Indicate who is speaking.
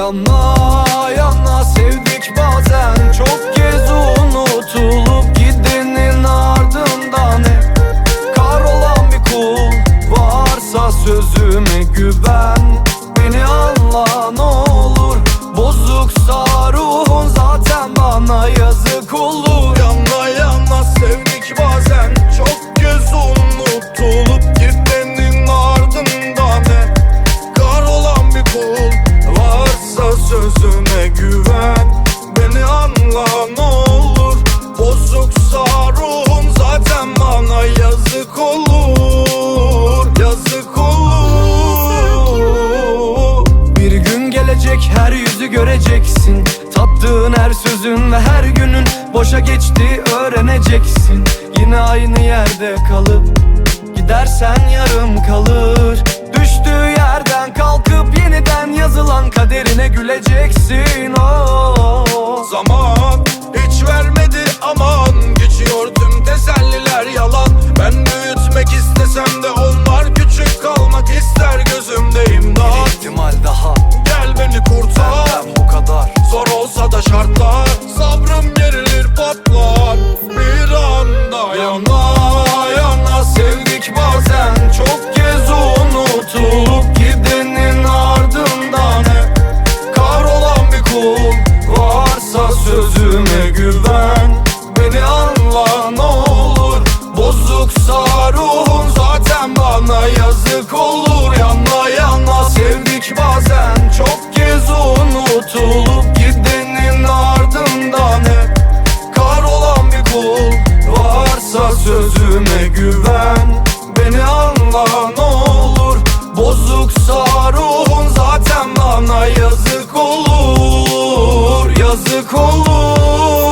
Speaker 1: Yana yana sevdik bazen. Çok kez unutulup gidenin ardından hep Kahrolan bir kul varsa sözüme güven. Beni anla ne olur her yüzü göreceksin. Tattığın her sözün ve her günün boşa geçti öğreneceksin. Yine aynı yerde kalıp gidersen yarım
Speaker 2: güven. Beni anla ne olur. Bozuksa ruhum zaten bana yazık olur. Yanla yanla
Speaker 1: sevdik bazen. Çok kez unutulup gidenin ardından hep Kar olan bir kul varsa sözüme güven. Beni anla ne olur. Bozuksa ruhun zaten bana yazık olur. Yazık olur.